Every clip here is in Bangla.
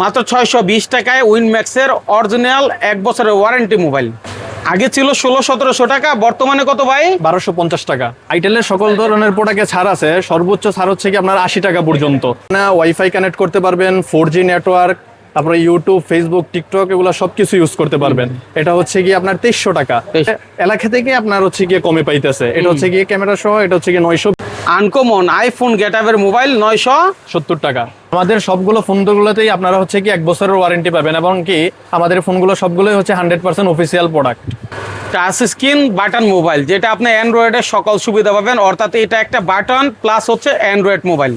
মাত্র ছয়শো বিশ টাকায় উইনম্যাক্সের অরিজিনাল এক বছরের ওয়ারেন্টি মোবাইল। আগে ছিল ষোলো সতেরোশো টাকা বর্তমানে কত ভাই? বারোশো পঞ্চাশ টাকা। আইটেলের সকল ধরনের প্রোডাক্টে ছাড় আছে। সর্বোচ্চ ছাড় হচ্ছে কি আপনার আশি টাকা পর্যন্ত। না ওয়াইফাই কানেক্ট করতে পারবেন ফোর জি নেটওয়ার্ক তারপরে ইউটিউব ফেসবুক টিকটক এগুলো সবকিছু ইউজ করতে পারবেন। এটা হচ্ছে কি আপনার তেইশশো টাকা। এলাকা থেকে আপনার হচ্ছে গিয়ে কমে পাইতেছে। এটা হচ্ছে গিয়ে ক্যামেরা সহ এটা হচ্ছে গিয়ে নয়শো আনকমন আইফোন গেটআপের মোবাইল নয়শো সত্তর টাকা। আমাদের সবগুলো ফোনগুলোতেই আপনারা হচ্ছে কি এক বছরের ওয়ারেন্টি পাবেন এবং কি আমাদের ফোনগুলো সবগুলোই হচ্ছে hundred percent official product touch screen button mobile যেটা আপনি অ্যান্ড্রয়েডের সকল সুবিধা পাবেন, অর্থাৎ এটা একটা বাটন প্লাস হচ্ছে অ্যান্ড্রয়েড মোবাইল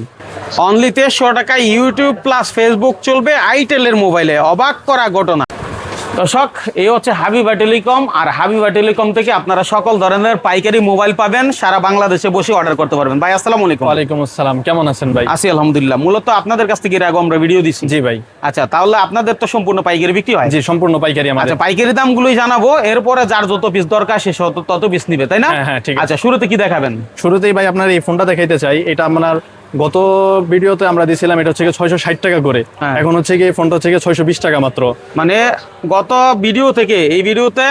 অনলি তেরোশো টাকায় ইউটিউব প্লাস ফেসবুক চলবে আইটেলের মোবাইলে অবাক করা ঘটনা। দর্শক এই হচ্ছে হাবিবা টেলিকম আর হাবিবা টেলিকম থেকে আপনারা সকল ধরনের পাইকারি মোবাইল পাবেন সারা বাংলাদেশে বসে অর্ডার করতে পারবেন। ভাই আসসালামু আলাইকুম। ওয়ালাইকুম আসসালাম কেমন আছেন ভাই? আছি আলহামদুলিল্লাহ। মূলত আপনাদের কাছ থেকে এর আগে আমরা ভিডিও দিচ্ছি জি ভাই। আচ্ছা তাহলে আপনাদের তো সম্পূর্ণ পাইকারি বিক্রি হয়? জি সম্পূর্ণ পাইকারি আমাদের। আচ্ছা পাইকারি দামগুলোই জানাব এরপরে যার যত পিস দরকার সে তত- পিস নিবে তাই না? হ্যাঁ, হ্যাঁ, ঠিক আছে। আচ্ছা শুরুতে কি দেখাবেন? শুরুতেই ভাই আপনার এই ফোনটা দেখাইতে চাই। এটা আপনার গত ভিডিওতে আমরা দিছিলাম এটা হচ্ছে ছয়শো ষাট টাকা করে। হ্যাঁ। এখন হচ্ছে কি এই ফোনটা হচ্ছে ছয়শো বিশ টাকা মাত্র। মানে গত ভিডিও থেকে এই ভিডিওতে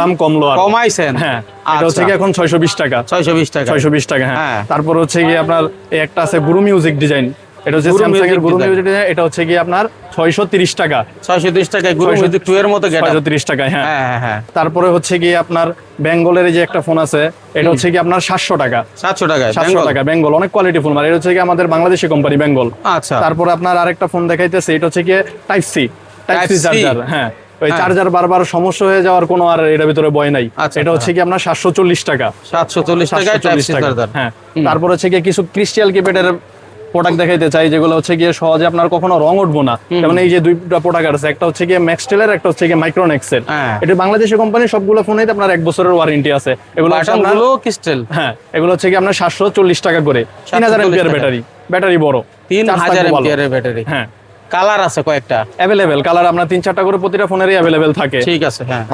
দাম কমলো কমাইছেন। হ্যাঁ এটা হচ্ছে কি এখন ছয়শো বিশ টাকা। ছয়শো বিশ টাকা। ছয়শো বিশ টাকা হ্যাঁ। হ্যাঁ। তারপর হচ্ছে কি আপনার এই একটা আছে গুরু মিউজিক ডিজাইন এটা হচ্ছে স্যামসাং এর গুরু মিউজিক এটা হচ্ছে কি আপনার ছয়শো তিরিশ টাকা। ছয়শো তিরিশ টাকায় গুরু মিউজিক টু এর মতো গেট ছয়শো তিরিশ টাকা হ্যাঁ। হ্যাঁ হ্যাঁ হ্যাঁ। তারপরে হচ্ছে কি আপনার বেঙ্গলের যে একটা ফোন আছে এটা হচ্ছে কি আপনার সাতশো টাকা। সাতশো টাকায় সাতশো টাকা বেঙ্গল অনেক কোয়ালিটি ফোন আর এটা হচ্ছে কি আমাদের বাংলাদেশি কোম্পানি বেঙ্গল আচ্ছা। তারপর আপনার আরেকটা ফোন দেখাইতেছে এটা হচ্ছে কি type C type C charger হ্যাঁ। ওই হ্যাঁ। চার্জার বারবার সমস্যা হয়ে যাওয়ার কোনো আর এটার ভিতরে ভয় নাই। আচ্ছা, এটা হচ্ছে কি আপনার সাতশো চল্লিশ টাকা। সাতশো চল্লিশ 740 টাকা চার্জার হ্যাঁ তারপর হচ্ছে গিয়ে কিছু ক্রিস্টাল কিপ্যাডের প্রোডাক্ট দেখাইতে চাই যেগুলো হচ্ছে গিয়ে সহজে আপনার কখনো রং উঠবো না। যেমন এই যে দুইটা প্রোডাক্ট আছে একটা হচ্ছে গিয়ে ম্যাক্সটেলের একটা হচ্ছে গিয়ে মাইক্রোনেক্স এর। হ্যাঁ। এটা বাংলাদেশি কোম্পানি সবগুলো ফোনেই আপনার এক বছরের ওয়ারেন্টি আছে। এগুলো ক্রিস্টাল হ্যাঁ এগুলো হচ্ছে কি আপনার সাতশো চল্লিশ টাকা করে। তিন হাজার এমপিয়ার ব্যাটারি ব্যাটারি বড়। তিন হাজার। এমপিয়ারের ব্যাটারি হ্যাঁ। কালার আছে কয়েকটা। অ্যাভেলেবেল কালার আপনার তিন চারটা করে প্রতিটা ফোনেরই অ্যাভেলেবেল থাকে। ঠিক আছে হ্যাঁ।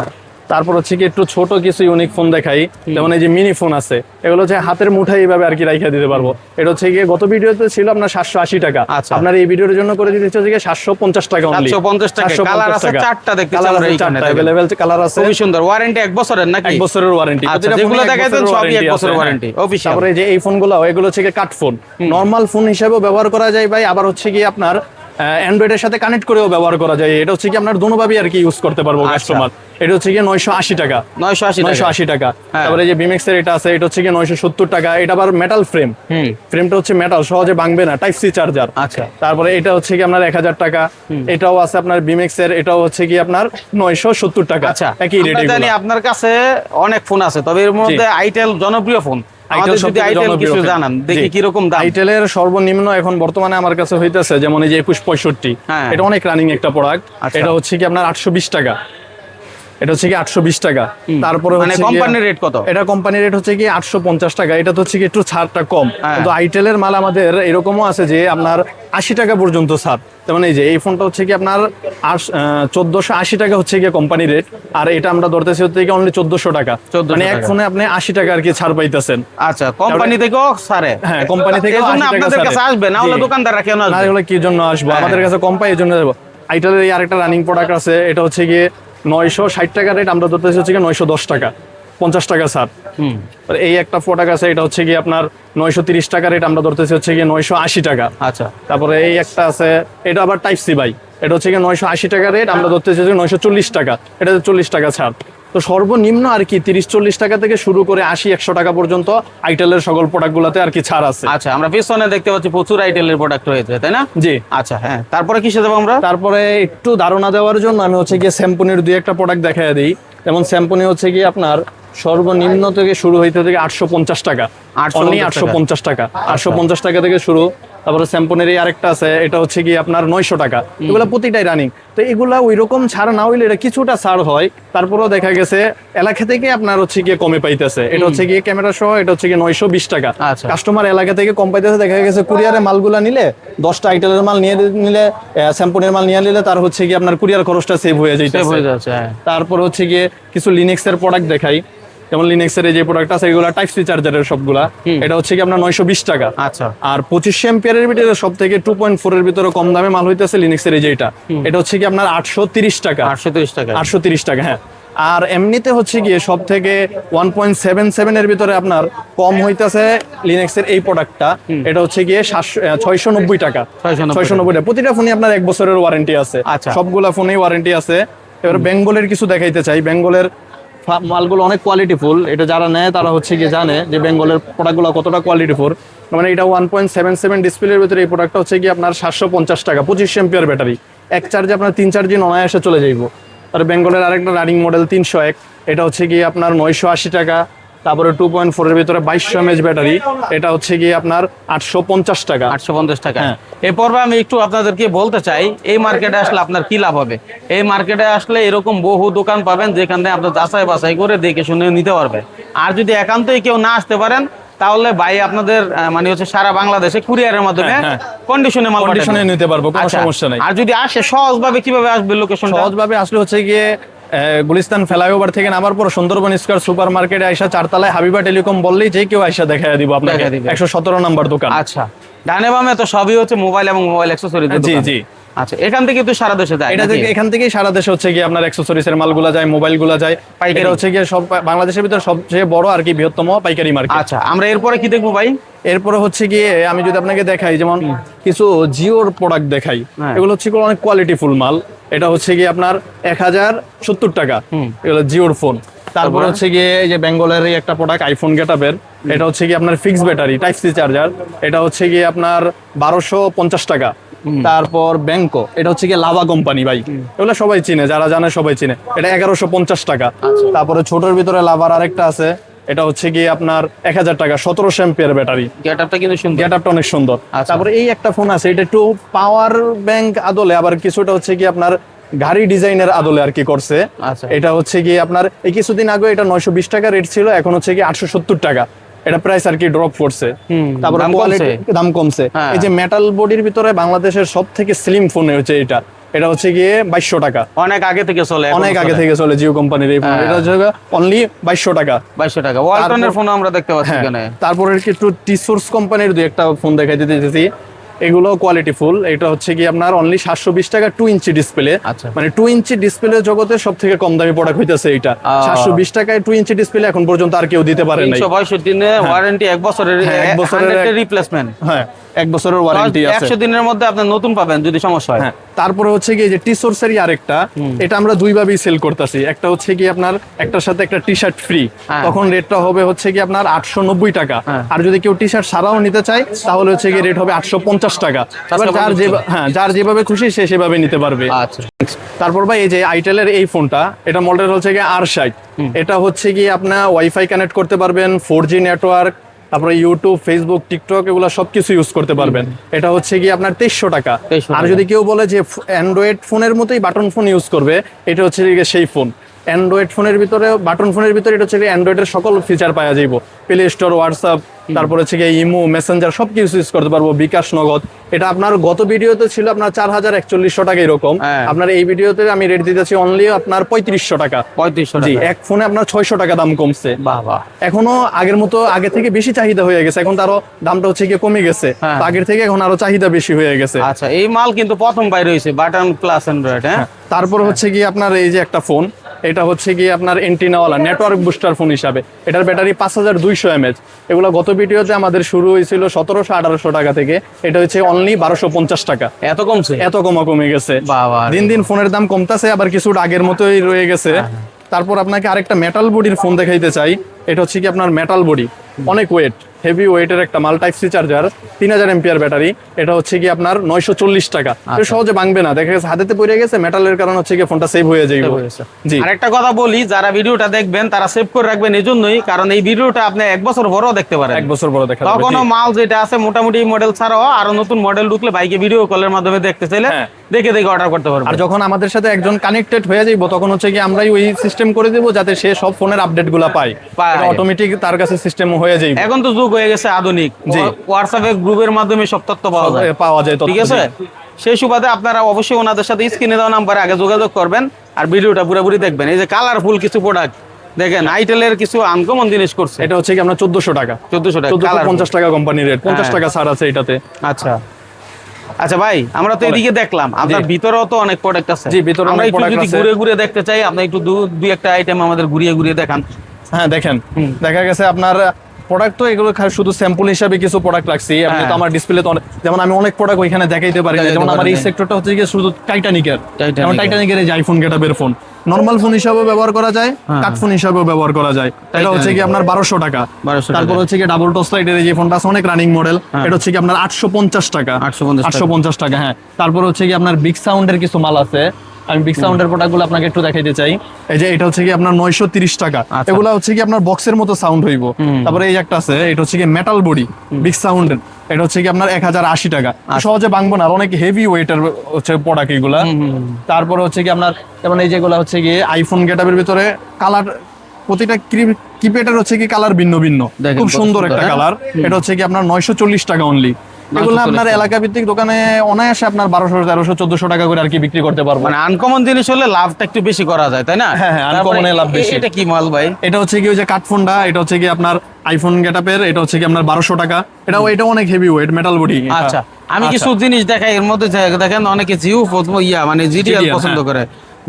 তারপর হচ্ছে কি একটু ছোট কিছু ইউনিক ফোন দেখাই। যেমন এই যে মিনি ফোন আছে এগুলো হচ্ছে হাতের মুঠাই এইভাবে আর কি রাইখা দিতে পারব। এটা হচ্ছে গিয়ে গত ভিডিওতে ছিল আপনার সাতশো আশি টাকা। আচ্ছা। আপনার এই ভিডিওর জন্য করে দিতে হচ্ছে সাতশো পঞ্চাশ টাকা only। 750 টাকা। কালার আছে চারটা কালার আছে চারটা অ্যাভেলেবেল কালার আছে। খুবই সুন্দর। ওয়ারেন্টি এক বছরের নাকি? এক বছরের ওয়ারেন্টি আচ্ছা, যেগুলো দেখাইতেন সবই এক বছরের official। তারপরে এই যে এই ফোনগুলো এগুলো হচ্ছে কাট ফোন নর্মাল ফোন হিসেবেও ব্যবহার করা যায় ভাই। আবার হচ্ছে কি আপনার অ্যান্ড্রয়েডের সাথে কানেক্ট করেও ব্যবহার করা যায়। এটা হচ্ছে কি আপনার দোনোভাবেই আর কি ইউজ করতে পারব আচ্ছা। কাস্টমার এটা হচ্ছে কি নয়শো আশি টাকা। নয়শো আশি নয়শো টাকা আশি টাকা। হ্যাঁ। তারপরে যে বিমেক্স এর এটা আছে এটা হচ্ছে কি নয়শো সত্তর টাকা। এটা আবার মেটাল ফ্রেম ফ্রেমটা হচ্ছে মেটাল সহজে ভাঙবে না টাইপ সি চার্জার আচ্ছা। তারপরে এটা হচ্ছে কি আপনার এক হাজার টাকা। এটাও আছে আপনার বিমেক্স এর এটাও হচ্ছে কি আপনার নয়শো সত্তর টাকা। আচ্ছা। একই রেট জানি আপনার কাছে অনেক ফোন আছে তবে এর মধ্যে আইটেল জনপ্রিয় ফোন আইটেলের সর্বনিম্ন এখন বর্তমানে আমার কাছে হইতেছে যেমন এই যে একুশ পঁয়ষট্টি। হ্যাঁ। এটা অনেক রানিং একটা প্রোডাক্ট আচ্ছা। এটা হচ্ছে কি আপনার আটশো বিশ টাকা। এটা হচ্ছে কি আটশো বিশ টাকা। তারপরে মানে কোম্পানির রেট কত? এটা কোম্পানির রেট হচ্ছে কি আটশো পঞ্চাশ টাকা। এটা তো হচ্ছে কি একটু ছাড়টা কম। হ্যাঁ। কিন্তু আইটেলের মাল আমাদের এরকমও আছে যে আপনার আশি টাকা পর্যন্ত ছাড়। যেমন এই যে এই ফোনটা হচ্ছে কি আপনার চোদ্দশো আশি টাকা হচ্ছে কি কোম্পানি রেট আর এটা আমরা ধরতেছি হচ্ছে কি অনলি চোদ্দশো টাকা। 1400 মানে এক ফোনে আপনি আশি টাকা আর কি ছাড় পাইতেছেন। আচ্ছা কোম্পানি থেকেও সারে হ্যাঁ, কোম্পানি থেকেও এই জন্য 80 টাকা আপনাদের কাছে আসবে না হলে জি। দোকানদাররা কেন না আসবে এগুলো কি জন্য আসব? হ্যাঁ। আমাদের কাছে কম পাই এই জন্য যাব। আইটেলের এই আরেকটা রানিং প্রোডাক্ট আছে। এটা হচ্ছে গিয়ে নয়শো ষাট টাকা রেট আমরা ধরতেছি হচ্ছে নয়শো দশ টাকা পঞ্চাশ টাকা ছাড়। হম। এই একটা প্রোডাক্ট আছে এটা হচ্ছে গিয়ে আপনার নয়শো তিরিশ টাকা রেট আমরা ধরতেছি হচ্ছে গিয়ে নয়শো আশি টাকা। আচ্ছা। তারপরে এই একটা আছে এটা আবার টাইপ সি বাই এটা হচ্ছে গিয়ে নয়শো আশি টাকা রেট আমরা ধরতেছি নয়শো চল্লিশ টাকা এটা হচ্ছে চল্লিশ টাকা ছাড়। তো সর্বনিম্ন আর কি তিরিশ চল্লিশ টাকা থেকে শুরু করে আশি একশো টাকা পর্যন্ত আইটেলের সকল প্রোডাক্টগুলোতে আর কি ছাড় আছে। আচ্ছা আমরা পিছনে দেখতে পাচ্ছি প্রচুর আইটেলের প্রোডাক্ট রয়েছে তাই না? জি। আচ্ছা হ্যাঁ তারপরে কিসে দেবো আমরা? তারপরে একটু ধারণা দেওয়ার জন্য আমি হচ্ছে গিয়ে স্যাম্পনির দুই একটা প্রোডাক্ট দেখাই দিই। যেমন স্যাম্পনি হচ্ছে গিয়ে আপনার সর্বনিম্ন থেকে শুরু হইতে থেকে আটশো পঞ্চাশ টাকা। 850 আটশো পঞ্চাশ টাকা। আটশো পঞ্চাশ টাকা থেকে শুরু। তারপরে স্যাম্পনের এই আরেকটা আছে এটা হচ্ছে কি আপনার নয়শো টাকা। এগুলো প্রতিটাই রানিং তো এগুলা ওই রকম ছাড় না হইলে এটা কিছুটা ছাড় হয়। তারপরেও দেখা গেছে এলাকা থেকে আপনার হচ্ছে গিয়ে কমে পাইতেছে। এটা হচ্ছে গিয়ে ক্যামেরা সহ এটা হচ্ছে গিয়ে নয়শো বিশ টাকা। আচ্ছা। কাস্টমার এলাকা থেকে কম পাইতেছে দেখা গেছে কুরিয়ারে মালগুলা নিলে দশটা আইটেলের মাল নিয়ে নিলে স্যাম্পনের মাল নিয়ে নিলে তার হচ্ছে গিয়ে আপনার কুরিয়ার খরচটা সেভ হয়ে যাইতেছে। হয়ে যাচ্ছে তারপর হচ্ছে গিয়ে কিছু লিনেক্স এর প্রোডাক্ট দেখাই। যেমন লিনেক্সের যে প্রোডাক্ট আছে এগুলো টাইপ সি চার্জারের সবগুলা এটা হচ্ছে কি আপনার নয়শো বিশ টাকা। আচ্ছা। আর পঁচিশশো এম্পিয়ারের ভিতরে সব থেকে টু পয়েন্ট ফোর এর ভিতরে কম দামে মাল হইতেছে লিনেক্সের এই যে এটা। এটা হচ্ছে কি আপনার আটশো তিরিশ টাকা। আটশো তিরিশ টাকা। আটশো তিরিশ টাকা হ্যাঁ। আর এমনিতে হচ্ছে গিয়ে সব থেকে ওয়ান পয়েন্ট সেভেন সেভেন এর ভিতরে আপনার কম হইতেছে লিনেক্সের এই প্রোডাক্টটা এটা হচ্ছে গিয়ে সাতশো ছয়শো নব্বই টাকা। ছয়শো নব্বই টাকা। প্রতিটা ফোনে আপনার এক বছরের ওয়ারেন্টি আছে। আচ্ছা। সবগুলা ফোনেই ওয়ারেন্টি আছে। এবার বেঙ্গলের কিছু দেখাইতে চাই। বেঙ্গলের মালগুলো অনেক কোয়ালিটিফুল এটা যারা নেয়, তারা হচ্ছে গিয়ে জানে যে বেঙ্গলের প্রোডাক্টগুলো কতটা কোয়ালিটিফুল মানে এটা ওয়ান পয়েন্ট সেভেন সেভেন ডিসপ্লের ভিতরে এই প্রোডাক্টটা হচ্ছে গিয়ে আপনার সাতশো পঞ্চাশ টাকা, পঁচিশ এম্পিয়ার ব্যাটারি এক চার্জে আপনার তিন চার দিন অনায়াসে চলে যাইব। আর বেঙ্গলের আরেকটা রানিং মডেল তিনশো এক, এটা হচ্ছে গিয়ে আপনার নয়শো আশি টাকা তারপরে টু পয়েন্ট ফোরের ভিতরে বাইশশো এমএচ ব্যাটারি এটা হচ্ছে গিয়ে আপনার আটশো পঞ্চাশ টাকা। আটশো পঞ্চাশ টাকা। হ্যাঁ। এই পর্বে আমি একটু আপনাদেরকে বলতে চাই এই মার্কেটে আসলে আপনার কি লাভ হবে? এই মার্কেটে আসলে এরকম বহু দোকান পাবেন যেখানে আপনার যাচাই বাছাই করে দেখে শুনে নিতে পারবে। আর যদি একান্তই কেউ না আসতে পারেন তাহলে ভাই আপনাদের মানে হচ্ছে সারা বাংলাদেশে কুরিয়ারের মাধ্যমে হ্যাঁ, কন্ডিশনে মাল। কন্ডিশনে নিতে পারব কোনো আচ্ছা, সমস্যা নাই। আর যদি আসে সহজভাবে কীভাবে আসবে লোকেশনটা সহজভাবে আসলে হচ্ছে গিয়ে গুলিস্তান ফ্লাইওভার থেকে নামার পর সুন্দরবন স্কোয়ার সুপার মার্কেটে আইসা চারতলায় হাবিবা টেলিকম বললেই যে কেউ আইসা দেখা দিব আপনাকে। একশো সতেরো নাম্বার দোকান। আচ্ছা। ডানে বামে তো সবই হচ্ছে মোবাইল এবং মোবাইল অ্যাক্সেসরিজ জি জি। আচ্ছা এখান থেকে তো সারা দেশে যায় এটা থেকে এখান থেকেই সারা দেশে হচ্ছে গিয়ে আপনার অ্যাক্সেসরিজ এর মালগুলা যায় মোবাইলগুলা যায়। পাইকারি। হচ্ছে গিয়ে সব বাংলাদেশের ভিতরে সবচেয়ে বড় আর কি বৃহত্তম পাইকারি মার্কেট। আচ্ছা আমরা এরপরে কি দেখব ভাই? এরপরে হচ্ছে গিয়ে আমি যদি আপনাকে দেখাই যেমন কিছু জিওর প্রোডাক্ট দেখাই হ্যাঁ। এগুলো হচ্ছে অনেক কোয়ালিটি ফুল মাল। এটা হচ্ছে গিয়ে আপনার এক হাজার সত্তর টাকা। এগুলো জিওর ফোন। তারপরে? হচ্ছে গিয়ে এই যে বেঙ্গলের একটা প্রোডাক্ট আইফোন গেটাপের এটা হচ্ছে গিয়ে আপনার fix battery type C charger এটা হচ্ছে গিয়ে আপনার বারোশো পঞ্চাশ টাকা। তারপর ব্যাংকো এটা হচ্ছে গিয়ে লাভা কোম্পানি ভাই। এগুলো সবাই চিনে যারা জানে সবাই চিনে। এটা এগারোশো পঞ্চাশ টাকা। আচ্ছা। তারপরে ছোটোর ভিতরে লাভার আরেকটা আছে এটা হচ্ছে গিয়ে আপনার এক হাজার টাকা সতেরোশো এম্পিয়ার ব্যাটারি গেট আপটা কিন্তু সুন্দর গেট অনেক সুন্দর আচ্ছা। তারপরে এই একটা ফোন আছে এটা একটু পাওয়ার ব্যাংক আদলে আবার কিছুটা হচ্ছে কি আপনার গাড়ি ডিজাইনের আদলে আর কি করছে আচ্ছা। এটা হচ্ছে গিয়ে আপনার এই কিছুদিন আগে এটা নয়শো বিশ টাকা রেট ছিল এখন হচ্ছে কি আটশো সত্তর টাকা এটা প্রাইস আর কি ড্রপ করছে তারপরে দাম কমছে। দাম কমছে হ্যাঁ। এই যে মেটাল বডির ভিতরে বাংলাদেশের সব থেকে স্লিম ফোন হচ্ছে এটা এটা হচ্ছে গিয়ে বাইশশো টাকা। অনেক আগে থেকে চলে অনেক আগে থেকে চলে জিও কোম্পানির এই ফোন হ্যাঁ। এটা হচ্ছে অনলি বাইশশো টাকা। বাইশশো টাকা। ওয়ালটনের ফোন আমরা দেখতে পাচ্ছি হ্যাঁ, এখানে। তারপরে একটু টি সোর্স কোম্পানির দুই একটা ফোন দেখাই দিতে চাইছি এগুলো কোয়ালিটি ফুল এটা হচ্ছে কি আপনার অনলি সাতশো বিশ টাকা টু ইঞ্চি ডিসপ্লে। মানে টু ইঞ্চি ডিসপ্লে জগতে সব থেকে কম দামি প্রোডাক্ট হইতেছে এটা সাতশো বিশ টাকায় টু ইঞ্চি ডিসপ্লে এখন পর্যন্ত আর কেউ দিতে পারে পঁয়ষট্টি দিনে ওয়ারেন্টি এক বছরের হ্যাঁ, এক বছরের রিপ্লেসমেন্ট হ্যাঁ এক বছরের ওয়ারেন্টি আছে। একশো দিনের মধ্যে আপনি নতুন পাবেন যদি সমস্যা হয়। হ্যাঁ। তারপরে হচ্ছে কি যে টি সোর্সেরই আরেকটা এটা আমরা দুই ভাবেই সেল করতেছি। একটা হচ্ছে কি আপনার একটার সাথে একটা টি শার্ট ফ্রি। তখন রেটটা হবে হচ্ছে কি আপনার আটশো নব্বই টাকা। হ্যাঁ। আর যদি কেউ টি শার্ট সারাও নিতে চায় তাহলে হচ্ছে কি রেট হবে আটশো পঞ্চাশ টাকা। যার যে হ্যাঁ যার যেভাবে খুশি সে সেভাবে নিতে পারবে। আচ্ছা। তারপর ভাই এই যে আইটেলের এই ফোনটা এটা মডেল হচ্ছে গিয়ে আর ষাট। এটা হচ্ছে কি আপনার ওয়াইফাই কানেক্ট করতে পারবেন ফোর জি নেটওয়ার্ক তারপরে ইউটিউব ফেসবুক টিকটক এগুলো সবকিছু ইউজ করতে পারবেন। এটা হচ্ছে কি আপনার তেইশশো টাকা। আর যদি কেউ বলে যে অ্যান্ড্রয়েড ফোনের মতোই বাটন ফোন ইউজ করবে এটা হচ্ছে সেই ফোন অ্যান্ড্রয়েড ফোনের ভিতরে বাটন ফোনের ভিতরে এটা হচ্ছে অ্যান্ড্রয়েডের সকল ফিচার পাওয়া যাইব। প্লে স্টোর হোয়াটসঅ্যাপ তারপর হচ্ছে গিয়ে ইমো মেসেঞ্জার সব কিছু ইউজ করতে পারব বিকাশ নগদ। এটা আপনার গত ভিডিওতে ছিল আপনার চার হাজার একচল্লিশশো টাকা এরকম। হ্যাঁ। আপনার এই ভিডিওতে আমি রেট দিতেছি অনলি আপনার পঁয়ত্রিশশো টাকা। পঁয়ত্রিশশো জি এক ফোনে আপনার ছয়শো টাকা দাম কমছে। বাহ বাহ এখনও আগের মতো আগে থেকে বেশি চাহিদা হয়ে গেছে এখন তারও দামটা হচ্ছে গিয়ে কমে গেছে। হ্যাঁ। আগের থেকে এখন আরও চাহিদা বেশি হয়ে গেছে। আচ্ছা এই মাল কিন্তু প্রথম বাইরে হয়েছে বাটন প্লাস অ্যান্ড্রয়েড হ্যাঁ? তারপর হচ্ছে গিয়ে আপনার এই যে একটা ফোন এটা হচ্ছে কি আপনার এন্টিনাওয়ালা নেটওয়ার্ক বুস্টার ফোন হিসাবে। এটার ব্যাটারি পাঁচ হাজার দুইশো এমএচ এগুলো গত ভিডিওতে আমাদের শুরু হয়েছিল সতেরোশো আঠারোশো টাকা থেকে। এটা হচ্ছে অনলি বারোশো পঞ্চাশ টাকা। এত কমছে? এত কমা কমে গেছে। বাবা দিন দিন ফোনের দাম কমতেছে আবার কিছু আগের মতোই রয়ে গেছে। তারপর আপনাকে আরেকটা মেটাল বডির ফোন দেখাইতে চাই। এটা হচ্ছে কি আপনার মেটাল বডি অনেক ওয়েট হেভি ওয়েটের একটা মাল টাইপ সি চার্জার তিন হাজার এম্পিয়ার ব্যাটারি এটা হচ্ছে কি আপনার নয়শো চল্লিশ টাকা। সহজে ভাঙবে না দেখা গেছে হাতেতে পড়ে গেছে মেটালের কারণ হচ্ছে কি ফোনটা সেভ হয়ে যাইব। জি। আরেকটা কথা বলি যারা ভিডিওটা দেখবেন তারা সেভ করে রাখবেন এই জন্যই কারণ এই ভিডিওটা আপনি এক বছর বড়ও দেখতে পারেন। এক বছর বড় দেখা যাবে তখনও মাল যেটা আছে মোটামুটি মডেল ছাড়াও আরও নতুন মডেল ঢুকলে বাইকে ভিডিও কলের মাধ্যমে দেখতে চাইলে হ্যাঁ। দেখে দেখে অর্ডার করতে পারবেন আর যখন আমাদের সাথে একজন কানেক্টেড হয়ে যাইব তখন হচ্ছে কি আমরাই ওই সিস্টেম করে দেবো যাতে সে সব ফোনের আপডেটগুলা পায়। অটোমেটিক তার কাছে সিস্টেম হয়ে যাইব। এখন তো যুগ হয়ে গেছে আধুনিক। জি। হোয়াটসঅ্যাপে গ্রুপের মাধ্যমে সব তথ্য পাওয়া যায়। পাওয়া যায় ঠিক আছে? সেই সুবাদে আপনারা অবশ্যই ওনাদের সাথে স্ক্রিনে দেওয়া নাম্বারে আগে যোগাযোগ করবেন আর ভিডিওটা পুরোপুরি দেখবেন। এই যে কালারফুল কিছু প্রোডাক্ট দেখেন আইটেলের কিছু আনকমন জিনিস করছে। এটা হচ্ছে কি আপনার চোদ্দশো টাকা। চোদ্দশো টাকা। পঞ্চাশ টাকা কোম্পানি রেট পঞ্চাশ হ্যাঁ। টাকা ছাড় আছে এটাতে। আচ্ছা। আচ্ছা ভাই আমরা তো এদিকে দেখলাম আপনার ভিতরেও তো অনেক প্রোডাক্ট আছে। জি, ভিতরে আমরা একটু যদি ঘুরে ঘুরে দেখতে চাই আপনি একটু দু দুই একটা আইটেম আমাদের ঘুরিয়ে ঘুরিয়ে দেখান। হ্যাঁ দেখেন। দেখা গেছে আপনার প্রোডাক্ট তো এগুলো খালি শুধু স্যাম্পল হিসাবে কিছু প্রোডাক্ট রাখছি। আপনি হ্যাঁ। তো আমার ডিসপ্লে তো অনেক- যেমন আমি অনেক প্রোডাক্ট ওইখানে দেখাইতে পারি যেমন আমার এই। সেক্টরটা হচ্ছে গিয়ে শুধু টাইটানিকের যেমন টাইটানিকের এই আইফোন গেটাবের ফোন নর্মাল ফোন হিসাবেও ব্যবহার করা যায় হ্যাঁ। কাট ফোন হিসাবেও ব্যবহার করা যায়। এটা হচ্ছে কি আপনার বারোশো টাকা। 1200 টাকা। তারপর হচ্ছে কি ডাবল টস লাইটের যে ফোনটা আছে অনেক রানিং মডেল হ্যাঁ। এটা হচ্ছে কি আপনার আটশো পঞ্চাশ টাকা। 850 টাকা। আটশো পঞ্চাশ টাকা হ্যাঁ। তারপর হচ্ছে কি আপনার বিগ সাউন্ডের কিছু মাল আছে। আমি বিগ সাউন্ডের প্রোডাক্টগুলো আপনাকে একটু দেখাইতে চাই। এই যে এটা হচ্ছে কি আপনার নয়শো তিরিশ টাকা। আচ্ছা। এগুলো হচ্ছে কি আপনার বক্সের মতো সাউন্ড হইব। তারপরে এই একটা আছে এটা হচ্ছে কি মেটাল বডি বিগ সাউন্ডের এটা হচ্ছে কি আপনার এক হাজার আশি টাকা। সহজে ভাঙবো না অনেক হেভি ওয়েটের হচ্ছে প্রোডাক্ট এগুলা। তারপরে হচ্ছে কি আপনার যেমন এই যেগুলো হচ্ছে কি আইফোন গেটাবের ভিতরে কালার প্রতিটা কিপ্যাডের হচ্ছে কি কালার ভিন্ন ভিন্ন। খুব সুন্দর একটা হ্যাঁ? কালার এটা হচ্ছে কি আপনার নয়শো চল্লিশ টাকা অনলি এগুলো আপনার এলাকা ভিত্তিক দোকানে অনায়াসে আপনার বারোশো তেরোশো চোদ্দশো টাকা করে আর কি বিক্রি করতে পারব। মানে আনকমন জিনিস হলে লাভটা একটু বেশি করা যায় তাই না? হ্যাঁ, হ্যাঁ, তারপরে লাভ বেশি। এটা কি মাল ভাই? এটা হচ্ছে কি ওই যে কাঠফোনটা এটা হচ্ছে কি আপনার আইফোন গেটাপের এটা হচ্ছে কি আপনার বারোশো টাকা। এটা এটা অনেক হেভি ওয়েট মেটাল বডি আচ্ছা আমি কিছু জিনিস দেখাই এর মধ্যে দেখেন অনেকে জিও ইয়া মানে জিডিএল পছন্দ হ্যাঁ। করে।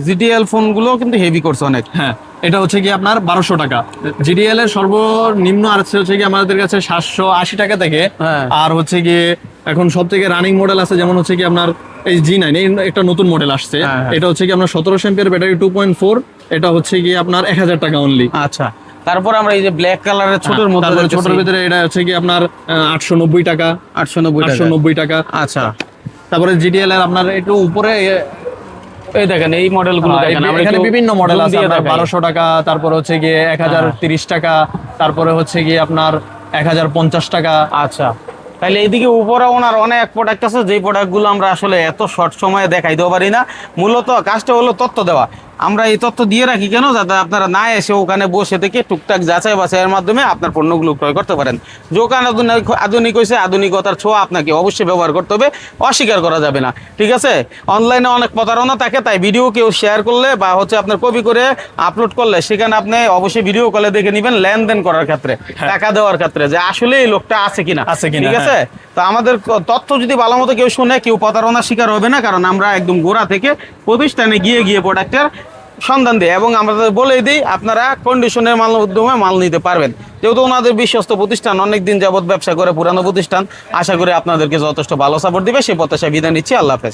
জিডিএল ফোনগুলো কিন্তু হেভি করছে অনেক। হ্যাঁ এটা হচ্ছে কি আপনার বারোশো টাকা। জিডিএল এর সর্বনিম্ন আর হচ্ছে কি আমাদের কাছে সাতশো আশি টাকা থেকে। হ্যাঁ। আর হচ্ছে কি এখন সব থেকে রানিং মডেল আছে যেমন হচ্ছে কি আপনার এই জি নাইন এই একটা নতুন মডেল আসছে। হ্যাঁ, হ্যাঁ। এটা হচ্ছে কি আপনার সতেরো ampere battery two point four এটা হচ্ছে কি আপনার এক হাজার টাকা অনলি আচ্ছা তারপর আমরা এই যে ব্ল্যাক কালারের ছোটর মধ্যে ছোটর ভিতরে এটা হচ্ছে কি আপনার আটশো নব্বই টাকা। আটশো নব্বই আটশো টাকা নব্বই টাকা। আচ্ছা। তারপরে জিডিএল এর আপনার একটু উপরে এই দেখেন এই মডেলগুলো হ্যাঁ, দেখেন এখানে বিভিন্ন মডেল আছে আপনার দেখাই। বারোশো টাকা তারপর হচ্ছে গিয়ে এক হাজার তিরিশ টাকা তারপরে হচ্ছে গিয়ে আপনার এক হাজার পঞ্চাশ টাকা। আচ্ছা তাহলে এইদিকে উপরে ওনার অনেক প্রোডাক্ট আছে যেই প্রোডাক্টগুলো আমরা আসলে এত শর্ট সময়ে দেখাইতেও পারি না। মূলত কাজটা হলো তথ্য দেওয়া। আমরা এই তথ্য দিয়ে রাখি কেন? যাতে আপনারা না এসে ওখানে বসে থেকে টুকটাক যাচাই বাছাইয়ের মাধ্যমে আপনার পণ্যগুলো ক্রয় করতে পারেন। দোকান আধুনিক আধুনিক হয়েছে আধুনিকতার ছোঁয়া আপনাকে অবশ্যই ব্যবহার করতে হবে অস্বীকার করা যাবে না। ঠিক আছে? অনলাইনে অনেক প্রতারণা থাকে তাই ভিডিও কেউ শেয়ার করলে বা হচ্ছে আপনার কপি করে আপলোড করলে সেখানে আপনি অবশ্যই ভিডিও কলে দেখে নেবেন লেনদেন করার ক্ষেত্রে টাকা দেওয়ার ক্ষেত্রে যে আসলে এই লোকটা আছে কিনা। আছে কিনা, ঠিক আছে? তো আমাদের তথ্য যদি ভালো মতো কেউ শুনে কেউ প্রতারণার শিকার হবে না কারণ আমরা একদম গোড়া থেকে প্রতিষ্ঠানে গিয়ে গিয়ে প্রোডাক্টের সন্ধান দেয় এবং আমরা বলে দিই, আপনারা কন্ডিশনের মাল উদ্যমে মাল নিতে পারবেন। যেহেতু ওনাদের বিশ্বস্ত প্রতিষ্ঠান অনেক দিন যাবত ব্যবসা করে পুরানো প্রতিষ্ঠান, আশা করি আপনাদেরকে যথেষ্ট ভালো সাপোর্ট দিবে। সেই প্রত্যাশা বিদায় নিচ্ছি। আল্লাহ হাফেজ।